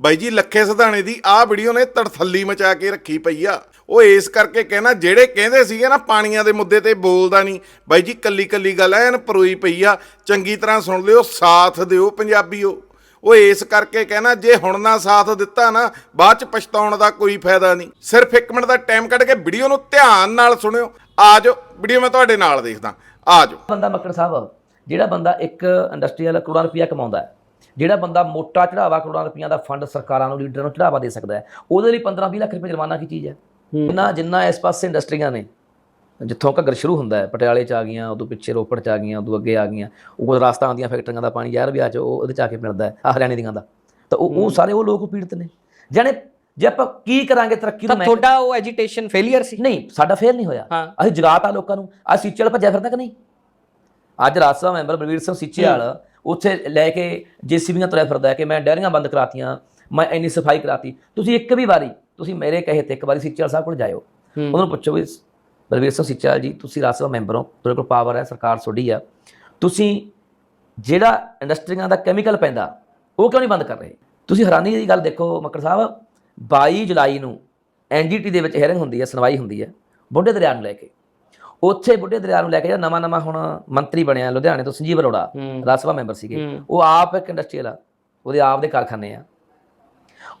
ਬਾਈ ਜੀ, ਲੱਖੇ ਸਧਾਣੇ ਦੀ ਆਹ ਵੀਡੀਓ ਨੇ ਤੜਥੱਲੀ ਮਚਾ ਕੇ ਰੱਖੀ ਪਈ ਆ। ਉਹ ਇਸ ਕਰਕੇ ਕਹਿਣਾ, ਜਿਹੜੇ ਕਹਿੰਦੇ ਸੀਗੇ ਨਾ ਪਾਣੀਆਂ ਦੇ ਮੁੱਦੇ ਤੇ ਬੋਲਦਾ ਨਹੀਂ, ਬਾਈ ਜੀ ਕੱਲੀ ਕੱਲੀ ਗੱਲ ਐਨ ਪਰੋਈ ਪਈ ਆ। ਚੰਗੀ ਤਰ੍ਹਾਂ ਸੁਣ ਲਿਓ, ਸਾਥ ਦਿਓ ਪੰਜਾਬੀਓ। ਉਹ ਇਸ ਕਰਕੇ ਕਹਿਣਾ, ਜੇ ਹੁਣ ਨਾ ਸਾਥ ਦਿੱਤਾ ਨਾ, ਬਾਅਦ ਚ ਪਛਤਾਉਣ ਦਾ ਕੋਈ ਫਾਇਦਾ ਨਹੀਂ। ਸਿਰਫ 1 ਮਿੰਟ ਦਾ ਟਾਈਮ ਕੱਢ ਕੇ ਵੀਡੀਓ ਨੂੰ ਧਿਆਨ ਨਾਲ ਸੁਣਿਓ। ਆ ਜਾਓ ਵੀਡੀਓ ਮੈਂ ਤੁਹਾਡੇ ਨਾਲ ਦੇਖਦਾ। ਆ ਜਾਓ। ਬੰਦਾ ਮੱਕੜ ਸਾਹਿਬ, ਜਿਹੜਾ ਬੰਦਾ ਇੱਕ ਇੰਡਸਟਰੀ ਵਾਲਾ ਕਰੋੜਾਂ ਰੁਪਇਆ ਕਮਾਉਂਦਾ ਹੈ ਜਿਹੜਾ ਬੰਦਾ ਮੋਟਾ ਚੜਾਵਾ ਕਰੋੜਾਂ ਰੁਪਈਆਂ ਦਾ ਫੰਡ ਸਰਕਾਰਾਂ ਨੂੰ ਲੀਡਰਾਂ ਨੂੰ ਚੜਾਵਾ ਦੇ ਸਕਦਾ ਹੈ ਉਹਦੇ ਲਈ 15-20 ਲੱਖ ਰੁਪਏ ਜੁਰਮਾਨਾ ਕੀ ਚੀਜ਼ ਹੈ? ਜਿੰਨਾ ਜਿੰਨਾ ਇਸ ਪਾਸੇ ਇੰਡਸਟਰੀਆਂ ਨੇ ਜਿੱਥੋਂ ਘੱਗਰ ਸ਼ੁਰੂ ਹੁੰਦਾ ਹੈ ਪਟਿਆਲੇ ਚ ਆ ਗਈਆਂ ਉਦੋਂ ਪਿੱਛੇ ਰੋਪੜ ਚ ਆ ਗਈਆਂ ਉਦੋਂ ਅੱਗੇ ਆ ਗਈਆਂ ਉਹ ਰਾਜਸਥਾਨ ਦੀਆਂ ਫੈਕਟਰੀਆਂ ਦਾ ਪਾਣੀ ਜ਼ਹਿਰ ਵੀ ਆ ਚ ਉਹ ਉਹਦੇ ਚ ਆ ਕੇ ਮਿਲਦਾ ਹੈ ਹਰਿਆਣੇ ਦੀਆਂ ਦਾ। ਤਾਂ ਉਹ ਉਹ ਸਾਰੇ ਉਹ ਲੋਕ ਪੀੜਤ ਨੇ। ਜਾਣੇ ਜੇ ਆਪਾਂ ਕੀ ਕਰਾਂਗੇ ਤਰੱਕੀ ਨੂੰ ਮੈਂ ਤੁਹਾਡਾ ਉਹ ਐਜੀਟੇਸ਼ਨ ਫੇਲਿਅਰ ਸੀ। ਨਹੀਂ ਸਾਡਾ ਫੇਰ ਨਹੀਂ ਹੋਇਆ। ਅਸੀਂ ਜਗਾਤਾ ਲੋਕਾਂ ਨੂੰ ਆ ਸੀਚੇਲ ਭੱਜਿਆ ਫਿਰਦਾ ਕਿ ਨਹੀਂ? ਅੱਜ ਰਾਜ ਸਭਾ ਮੈਂਬਰ ਬਲਵੀਰ ਸਿੰਘ ਸੀਚੇਵਾਲ ਉੱਥੇ ਲੈ ਕੇ ਜੀਸੀਬੀਆਂ ਤੁਰਿਆ ਫਿਰਦਾ ਕਿ ਮੈਂ ਡੈਰੀਆਂ ਬੰਦ ਕਰਾਤੀਆਂ ਮੈਂ ਇੰਨੀ ਸਫ਼ਾਈ ਕਰਾਤੀ। ਤੁਸੀਂ ਇੱਕ ਵੀ ਵਾਰੀ ਤੁਸੀਂ ਮੇਰੇ ਕਹੇ ਤੇ ਇੱਕ ਵਾਰੀ ਸੀਚੇਵਾਲ ਸਾਹਿਬ ਕੋਲ ਜਾਇਓ। ਉਹਨਾਂ ਨੂੰ ਪੁੱਛੋ ਵੀ ਬਲਵੀਰ ਸਿੰਘ ਸੀਚੇਵਾਲ ਜੀ ਤੁਸੀਂ ਰਾਜ ਸਭਾ ਮੈਂਬਰ ਹੋ ਤੁਹਾਡੇ ਕੋਲ ਪਾਵਰ ਹੈ ਸਰਕਾਰ ਤੁਹਾਡੀ ਆ। ਤੁਸੀਂ ਜਿਹੜਾ ਇੰਡਸਟਰੀਆਂ ਦਾ ਕੈਮੀਕਲ ਪੈਂਦਾ ਉਹ ਕਿਉਂ ਨਹੀਂ ਬੰਦ ਕਰ ਰਹੇ? ਤੁਸੀਂ ਹੈਰਾਨੀ ਦੀ ਗੱਲ ਦੇਖੋ ਮੱਕੜ ਸਾਹਿਬ 22 ਜੁਲਾਈ ਨੂੰ ਐਨਜੀਟੀ ਦੇ ਵਿੱਚ ਹੀਅਰਿੰਗ ਹੁੰਦੀ ਹੈ ਸੁਣਵਾਈ ਹੁੰਦੀ ਹੈ ਬੁੱਢੇ ਦਰਿਆ ਨੂੰ ਲੈ ਕੇ। ਉੱਥੇ ਬੁੱਢੇ ਦਰਿਆ ਨੂੰ ਲੈ ਕੇ ਜਿਹੜਾ ਨਵਾਂ ਨਵਾਂ ਹੁਣ ਮੰਤਰੀ ਬਣਿਆ ਲੁਧਿਆਣੇ ਤੋਂ ਸੰਜੀਵ ਅਰੋੜਾ। ਰਾਜ ਸਭਾ ਮੈਂਬਰ ਸੀਗੇ। ਉਹ ਆਪ ਇੱਕ ਇੰਡਸਟਰੀਅਲ ਆ ਉਹਦੇ ਆਪ ਦੇ ਕਾਰਖਾਨੇ ਆ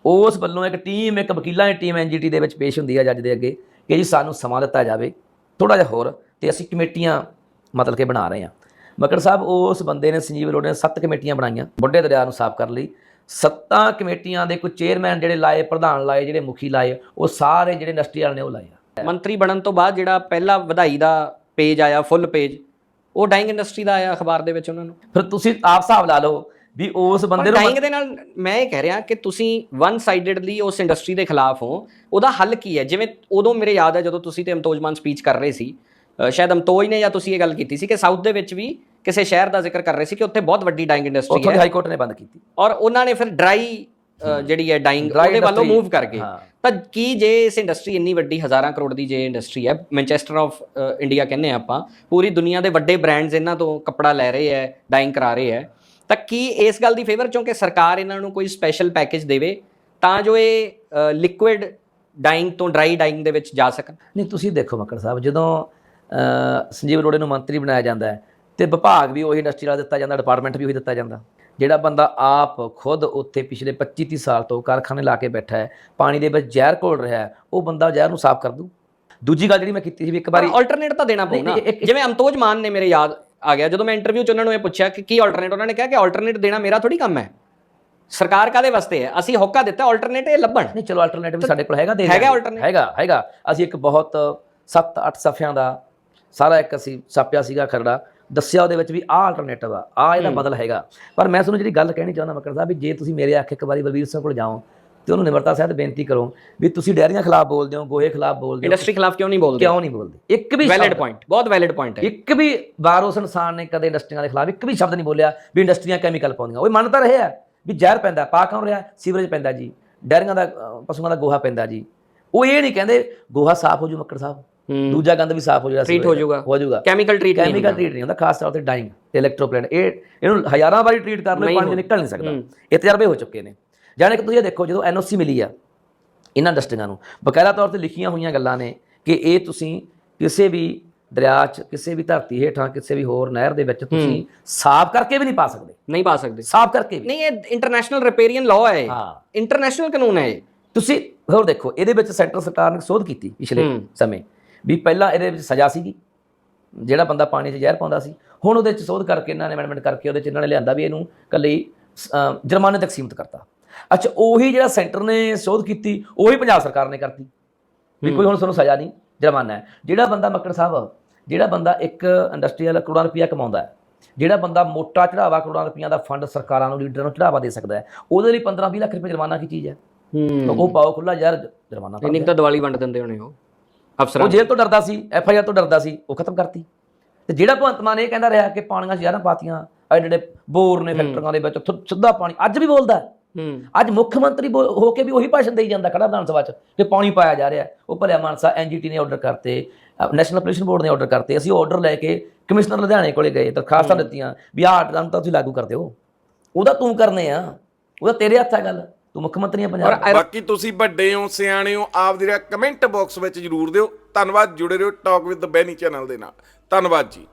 ਉਸ ਵੱਲੋਂ ਇੱਕ ਟੀਮ ਇੱਕ ਵਕੀਲਾਂ ਦੀ ਟੀਮ ਐਨਜੀਟੀ ਦੇ ਵਿੱਚ ਪੇਸ਼ ਹੁੰਦੀ ਹੈ ਜੱਜ ਦੇ ਅੱਗੇ ਕਿ ਜੀ ਸਾਨੂੰ ਸਮਾਂ ਦਿੱਤਾ ਜਾਵੇ ਥੋੜਾ ਜਿਹਾ ਹੋਰ ਤੇ ਅਸੀਂ ਕਮੇਟੀਆਂ ਮਤਲਬ ਕਿ ਬਣਾ ਰਹੇ ਹਾਂ ਮਕਰ ਸਾਹਿਬ ਉਸ ਬੰਦੇ ਨੇ ਸੰਜੀਵ ਅਰੋੜਾ ਨੇ ਸੱਤ ਕਮੇਟੀਆਂ ਬਣਾਈਆਂ ਬੁੱਢੇ ਦਰਿਆ ਨੂੰ ਸਾਫ਼ ਕਰਨ ਲਈ ਸੱਤਾਂ ਕਮੇਟੀਆਂ ਦੇ ਕੋਈ ਚੇਅਰਮੈਨ ਜਿਹੜੇ ਲਾਏ ਪ੍ਰਧਾਨ ਲਾਏ ਜਿਹੜੇ ਮੁਖੀ ਲਾਏ ਉਹ ਸਾਰੇ ਜਿਹੜੇ ਇੰਡਸਟਰੀ ਵਾਲੇ ਨੇ ਉਹ ਲਾਏ ਆ ਮੰਤਰੀ ਬਣਨ ਤੋਂ ਬਾਅਦ ਜਿਹੜਾ ਪਹਿਲਾ ਵਧਾਈ ਦਾ ਪੇਜ ਆਇਆ ਫੁੱਲ ਪੇਜ ਉਹ ਡਾਈਂਗ ਇੰਡਸਟਰੀ ਦਾ ਆਇਆ ਅਖਬਾਰ ਦੇ ਵਿੱਚ ਉਹਨਾਂ ਨੂੰ। ਫਿਰ ਤੁਸੀਂ ਆਪ ਹਿਸਾਬ ਲਾ ਲਓ ਵੀ ਉਸ ਬੰਦੇ ਨੂੰ ਡਾਈਂਗ ਦੇ ਨਾਲ ਮੈਂ ਇਹ ਕਹਿ ਰਿਹਾ ਕਿ ਤੁਸੀਂ ਵਨ ਸਾਈਡਡਲੀ ਉਸ ਇੰਡਸਟਰੀ ਦੇ ਖਿਲਾਫ ਹੋ। ਉਹਦਾ ਹੱਲ ਕੀ ਹੈ? ਜਿਵੇਂ ਉਦੋਂ ਮੇਰੇ ਯਾਦ ਹੈ ਜਦੋਂ ਤੁਸੀਂ ਤੇ ਅਮਤੋਜਮਾਨ ਸਪੀਚ ਕਰ ਰਹੇ ਸੀ। ਸ਼ਾਇਦ ਅਮਤੋਜ ਨੇ ਜਾਂ ਤੁਸੀਂ ਇਹ ਗੱਲ ਕੀਤੀ ਸੀ ਕਿ ਸਾਊਥ ਦੇ ਵਿੱਚ ਵੀ ਕਿਸੇ ਸ਼ਹਿਰ ਦਾ ਜ਼ਿਕਰ ਕਰ ਰਹੇ ਸੀ ਕਿ ਉੱਥੇ ਬਹੁਤ ਵੱਡੀ ਡਾਈਂਗ ਇੰਡਸਟਰੀ ਉੱਥੋਂ ਹੈ। ਹਾਈ ਕੋਰਟ ਨੇ ਬੰਦ ਕੀਤੀ। ਔਰ ਉਹਨਾਂ ਨੇ ਫਿਰ ਡਰਾਈ ਜਿਹੜੀ ਹੈ ਡਾਈਂਗ ਉਹਦੇ ਵੱਲੋਂ ਮੂਵ ਕਰ ਗਏ ਹਾਂ। ਤਾਂ ਕੀ ਜੇ ਇਸ ਇੰਡਸਟਰੀ ਇੰਨੀ ਵੱਡੀ ਹਜ਼ਾਰਾਂ ਕਰੋੜ ਦੀ ਜੇ ਇੰਡਸਟਰੀ ਹੈ ਮੈਂਚੈਸਟਰ ਆਫ ਇੰਡੀਆ ਕਹਿੰਦੇ ਆਪਾਂ ਪੂਰੀ ਦੁਨੀਆ ਦੇ ਵੱਡੇ ਬ੍ਰਾਂਡਸ ਇਹਨਾਂ ਤੋਂ ਕੱਪੜਾ ਲੈ ਰਹੇ ਹੈ ਡਾਈਂਗ ਕਰਾ ਰਹੇ ਹੈ ਤਾਂ ਕੀ ਇਸ ਗੱਲ ਦੀ ਫੇਵਰ ਚੋਂ ਕਿ ਸਰਕਾਰ ਇਹਨਾਂ ਨੂੰ ਕੋਈ ਸਪੈਸ਼ਲ ਪੈਕੇਜ ਦੇਵੇ ਤਾਂ ਜੋ ਇਹ ਲਿਕੁਇਡ ਡਾਈਂਗ ਤੋਂ ਡਰਾਈ ਡਾਈਂਗ ਦੇ ਵਿੱਚ ਜਾ ਸਕਣ? ਨਹੀਂ ਤੁਸੀਂ ਦੇਖੋ ਮੱਕੜ ਸਾਹਿਬ ਜਦੋਂ ਸੰਜੀਵ ਅਰੋੜੇ ਨੂੰ ਮੰਤਰੀ ਬਣਾਇਆ ਜਾਂਦਾ ਹੈ ਤੇ ਵਿਭਾਗ ਵੀ ਉਹੀ ਇੰਡਸਟਰੀ ਵਾਲਾ ਦਿੱਤਾ ਜਾਂਦਾ ਡਿਪਾਰਟਮੈਂਟ ਵੀ ਉਹੀ ਦਿੱਤਾ ਜਾਂਦਾ। ਜਿਹੜਾ ਬੰਦਾ ਆਪ ਖੁਦ ਉੱਥੇ ਪਿਛਲੇ 25 30 ਸਾਲ ਤੋਂ ਕਾਰਖਾਨੇ ਲਾ ਕੇ ਬੈਠਾ ਹੈ ਪਾਣੀ ਦੇ ਵਿੱਚ ਜ਼ਹਿਰ ਘੋਲ ਰਿਹਾ ਹੈ ਉਹ ਬੰਦਾ ਜ਼ਹਿਰ ਨੂੰ ਸਾਫ਼ ਕਰ ਦੂ? ਦੂਜੀ ਗੱਲ ਜਿਹੜੀ ਮੈਂ ਕੀਤੀ ਸੀ ਵੀ ਇੱਕ ਵਾਰੀ ਆਲਟਰਨੇਟ ਤਾਂ ਦੇਣਾ ਪਊ ਨਾ। ਜਿਵੇਂ ਅਮਤੋਜ ਮਾਨ ਨੇ ਮੇਰੇ ਯਾਦ ਆ ਗਿਆ ਜਦੋਂ ਮੈਂ ਇੰਟਰਵਿਊ 'ਚ ਉਹਨਾਂ ਨੂੰ ਇਹ ਪੁੱਛਿਆ ਕਿ ਕੀ ਆਲਟਰਨੇਟ ਉਹਨਾਂ ਨੇ ਕਿਹਾ ਕਿ ਆਲਟਰਨੇਟ ਦੇਣਾ ਮੇਰਾ ਥੋੜੀ ਕੰਮ ਹੈ। ਸਰਕਾਰ ਕਾਦੇ ਵਾਸਤੇ ਹੈ? ਅਸੀਂ ਹੋਕਾ ਦਿੱਤਾ ਆਲਟਰਨੇਟ ਇਹ ਲੱਭਣ। ਨਹੀਂ ਚਲੋ ਆਲਟਰਨੇਟਿਵ ਸਾਡੇ ਕੋਲ ਹੈਗਾ ਦੇ ਹੈਗਾ alternate? ਹੈਗਾ ਹੈਗਾ। ਅਸੀਂ ਇੱਕ ਬਹੁਤ 7-8 ਸਫ਼ਿਆਂ ਦਾ ਸਾਰਾ ਇੱਕ ਅਸੀਂ ਛਾਪਿਆ ਸੀਗਾ ਖਰੜਾ। ਦੱਸਿਆ ਉਹਦੇ ਵਿੱਚ ਵੀ ਆਹ ਆਲਟਰਨੇਟਿਵ ਆ ਆ ਇਹਦਾ ਬਦਲ ਹੈਗਾ। ਪਰ ਮੈਂ ਤੁਹਾਨੂੰ ਜਿਹੜੀ ਗੱਲ ਕਹਿਣੀ ਚਾਹੁੰਦਾ ਮੱਕੜ ਸਾਹਿਬ ਵੀ ਜੇ ਤੁਸੀਂ ਮੇਰੇ ਆਖੇ ਇੱਕ ਵਾਰੀ ਬਲਵੀਰ ਸਿੰਘ ਕੋਲ ਜਾਓ ਤੇ ਉਹਨੂੰ ਨਿਮਰਤਾ ਸਹਿਤ ਬੇਨਤੀ ਕਰੋ ਵੀ ਤੁਸੀਂ ਡੈਰੀਆਂ ਖਿਲਾਫ ਬੋਲਦੇ ਹੋ ਗੋਹੇ ਖਿਲਾਫ ਬੋਲਦੇ ਹੋ ਇੰਡਸਟਰੀ ਖਿਲਾਫ ਕਿਉਂ ਨਹੀਂ ਬੋਲਦੇ? ਕਿਉਂ ਨਹੀਂ ਬੋਲਦੇ? ਇੱਕ ਵੀ ਵੈਲਿਡ ਪੁਆਇੰਟ ਬਹੁਤ ਵੈਲਿਡ ਪੁਆਇੰਟ ਹੈ। ਇੱਕ ਵੀ ਵਾਰ ਉਸ ਇਨਸਾਨ ਨੇ ਕਦੇ ਇੰਡਸਟਰੀਆਂ ਦੇ ਖਿਲਾਫ ਇੱਕ ਵੀ ਸ਼ਬਦ ਨਹੀਂ ਬੋਲਿਆ ਵੀ ਇੰਡਸਟਰੀਆਂ ਕੈਮੀਕਲ ਪਾਉਂਦੀਆਂ। ਉਹ ਮੰਨ ਤਾਂ ਰਹੇ ਆ ਵੀ ਜ਼ਹਿਰ ਪੈਂਦਾ ਪਾ ਕੌਣ ਰਿਹਾ? ਸੀਵਰੇਜ ਪੈਂਦਾ ਜੀ। ਡੈਰੀਆਂ ਦਾ ਪਸ਼ੂਆਂ ਦਾ ਗੋਹਾ ਪੈਂਦਾ ਜੀ। ਉਹ ਇਹ ਨਹੀਂ ਕਹਿੰਦੇ ਗੋਹਾ ਸਾਫ਼ ਹੋ ਜੂ ਮੱਕੜ ਸਾਹਿਬ। ਦੂਜਾ ਗੰਦ ਵੀ ਸਾਫ਼ ਹੋ ਜਾਊਗਾ Treat ਹੋ ਜਾਊਗਾ। ਹੋ ਜਾਊਗਾ ਕੈਮੀਕਲ ਟ੍ਰੀਟ ਨਹੀਂ ਕੈਮੀਕਲ ਟ੍ਰੀਟ ਨਹੀਂ ਹੁੰਦਾ ਖਾਸ ਤੌਰ ਤੇ ਡਾਈਂਗ ਤੇ ਇਲੈਕਟ੍ਰੋਪਲੇਨ ਇਹ ਇਹਨੂੰ ਹਜ਼ਾਰਾਂ ਵਾਰੀ ਟ੍ਰੀਟ ਕਰ ਲਓ ਪਾਣੀ ਨਿਕਲ ਨਹੀਂ ਸਕਦਾ। ਇਹ ਤਜਰਬੇ ਹੋ ਚੁੱਕੇ ਨੇ। ਜਾਣੇ ਕਿ ਤੁਸੀਂ ਇਹ ਦੇਖੋ ਜਦੋਂ ਐਨਓਸੀ ਮਿਲੀ ਆ ਇਹਨਾਂ ਇੰਡਸਟਰੀਆਂ ਨੂੰ ਬਕਾਇਦਾ ਤੌਰ ਤੇ ਲਿਖੀਆਂ ਹੋਈਆਂ ਗੱਲਾਂ ਨੇ ਕਿ ਇਹ ਤੁਸੀਂ ਕਿਸੇ ਵੀ ਦਰਿਆ 'ਚ ਕਿਸੇ ਵੀ ਧਰਤੀ ਹੇਠਾਂ ਕਿਸੇ ਵੀ ਹੋਰ ਨਹਿਰ ਦੇ ਵਿੱਚ ਤੁਸੀਂ ਸਾਫ਼ ਕਰਕੇ ਵੀ ਨਹੀਂ ਪਾ ਸਕਦੇ। ਨਹੀਂ ਪਾ ਸਕਦੇ। ਸਾਫ਼ ਕਰਕੇ ਵੀ। ਨਹੀਂ ਇਹ ਇੰਟਰਨੈਸ਼ਨਲ ਰਿਪੇਰੀਅਨ ਲਾਅ ਹੈ ਹਾਂ। ਇੰਟਰਨੈਸ਼ਨਲ ਕਾਨੂੰਨ ਹੈ ਤੁਸੀਂ ਹੋਰ ਦੇਖੋ ਇਹਦੇ ਵਿੱਚ ਸੈਂਟਰ ਸਰਕਾਰ ਨੇ ਸੋਧ ਕੀਤੀ ਪਿਛਲੇ। ਸਮੇਂ। ਵੀ ਪਹਿਲਾਂ ਇਹਦੇ ਵਿੱਚ ਸਜ਼ਾ ਸੀਗੀ ਜਿਹੜਾ ਬੰਦਾ ਪਾਣੀ 'ਚ ਜ਼ਹਿਰ ਪਾਉਂਦਾ ਸੀ। ਹੁਣ ਉਹਦੇ 'ਚ ਸੋਧ ਕਰਕੇ ਇਹਨਾਂ ਨੇ ਅਮੈਂਡਮੈਂਟ ਕਰਕੇ ਉਹਦੇ 'ਚ ਇਹਨਾਂ ਨੇ ਲਿਆਂਦਾ ਵੀ ਇਹਨੂੰ ਕੱਲੀ ਜੁਰਮਾਨੇ ਤੱਕ ਸੀਮਿਤ ਕਰਤਾ। ਅੱਛਾ ਉਹੀ ਜਿਹੜਾ ਸੈਂਟਰ ਨੇ ਸੋਧ ਕੀਤੀ ਉਹੀ ਪੰਜਾਬ ਸਰਕਾਰ ਨੇ ਕਰਤੀ। ਵੀ ਕੋਈ ਹੁਣ ਤੁਹਾਨੂੰ ਸਜ਼ਾ ਨਹੀਂ ਜੁਰਮਾਨਾ ਹੈ। ਜਿਹੜਾ ਬੰਦਾ ਮੱਕੜ ਸਾਹਿਬ ਜਿਹੜਾ ਬੰਦਾ ਇੱਕ ਇੰਡਸਟਰੀਅਲ ਕਰੋੜਾਂ ਰੁਪਇਆ ਕਮਾਉਂਦਾ ਹੈ ਜਿਹੜਾ ਬੰਦਾ ਮੋਟਾ ਚੜਾਵਾ ਕਰੋੜਾਂ ਰੁਪਈਆਂ ਦਾ ਫੰਡ ਸਰਕਾਰਾਂ ਨੂੰ ਲੀਡਰਾਂ ਨੂੰ ਚੜਾਵਾ ਦੇ ਸਕਦਾ ਹੈ ਉਹਦੇ ਲਈ 15-20 ਲੱਖ ਰੁਪਏ ਜੁਰਮਾਨਾ ਕੀ ਚੀਜ਼ ਹੈ? ਹੂੰ। ਉਹ ਪਾਓ ਖੁੱਲਾ ਜ਼ਹਿਰ ਜੁਰਮਾਨਾ ਭਰਦੇ ਇੰਨੀ ਤਾਂ ਦੀਵਾਲੀ ਵੰਡ ਦਿੰਦੇ ਹੋਣੇ ਉਹ। ਉਹ ਅਫਸਰਾਂ ਜੇਲ੍ਹ ਤੋਂ ਡਰਦਾ ਸੀ ਐਫ ਆਈ ਆਰ ਤੋਂ ਡਰਦਾ ਸੀ ਉਹ ਖਤਮ ਕਰਤੀ। ਤੇ ਜਿਹੜਾ ਭਗਵੰਤ ਮਾਨ ਇਹ ਕਹਿੰਦਾ ਰਿਹਾ ਕਿ ਪਾਣੀਆਂ 'ਚ ਜ਼ਹਿਰਾਂ ਪਾਤੀਆਂ ਆ ਜਿਹੜੇ ਬੋਰ ਨੇ ਫੈਕਟਰੀਆਂ ਦੇ ਵਿੱਚ ਸਿੱਧਾ ਪਾਣੀ ਅੱਜ ਵੀ ਬੋਲਦਾ ਅੱਜ ਮੁੱਖ ਮੰਤਰੀ ਹੋ ਕੇ ਵੀ ਉਹੀ ਭਾਸ਼ਣ ਦੇਈ ਜਾਂਦਾ ਖੜਾ ਵਿਧਾਨ ਸਭਾ 'ਚ ਕਿ ਪਾਣੀ ਪਾਇਆ ਜਾ ਰਿਹਾ। ਉਹ ਭਲਿਆ ਮਾਨਸਾ ਐਨਜੀਟੀ ਨੇ ਆਰਡਰ ਕਰਤੇ ਨੈਸ਼ਨਲ ਪੋਲਿਊਸ਼ਨ ਬੋਰਡ ਨੇ ਆਰਡਰ ਕਰਤੇ ਅਸੀਂ ਆਰਡਰ ਲੈ ਕੇ ਕਮਿਸ਼ਨਰ ਲੁਧਿਆਣੇ ਕੋਲੇ ਗਏ ਦਰਖਾਸਤਾਂ ਦਿੱਤੀਆਂ ਵੀ ਆਹ ਆਰਡਰਾਂ ਨੂੰ ਤਾਂ ਤੁਸੀਂ ਲਾਗੂ ਕਰ ਦਿਓ। ਉਹਦਾ ਤੂੰ ਕਰਨੇ ਆ ਉਹਦਾ ਤੇਰੇ ਹੱਥ ਆ ਗੱਲ। ਤੂੰ ਮੁੱਖ ਮੰਤਰੀ ਆ ਪੰਜਾਬ ਦਾ। ਬਾਕੀ ਤੁਸੀਂ ਵੱਡੇ ਹੋ ਸਿਆਣੇ ਹੋ ਆਪ ਦੀ ਰਾਏ ਕਮੈਂਟ ਬਾਕਸ ਵਿੱਚ ਜਰੂਰ ਦਿਓ। ਧੰਨਵਾਦ ਜੁੜੇ ਰਹੋ talk with the Benny channel ਦੇ ਨਾਲ। ਧੰਨਵਾਦ ਜੀ।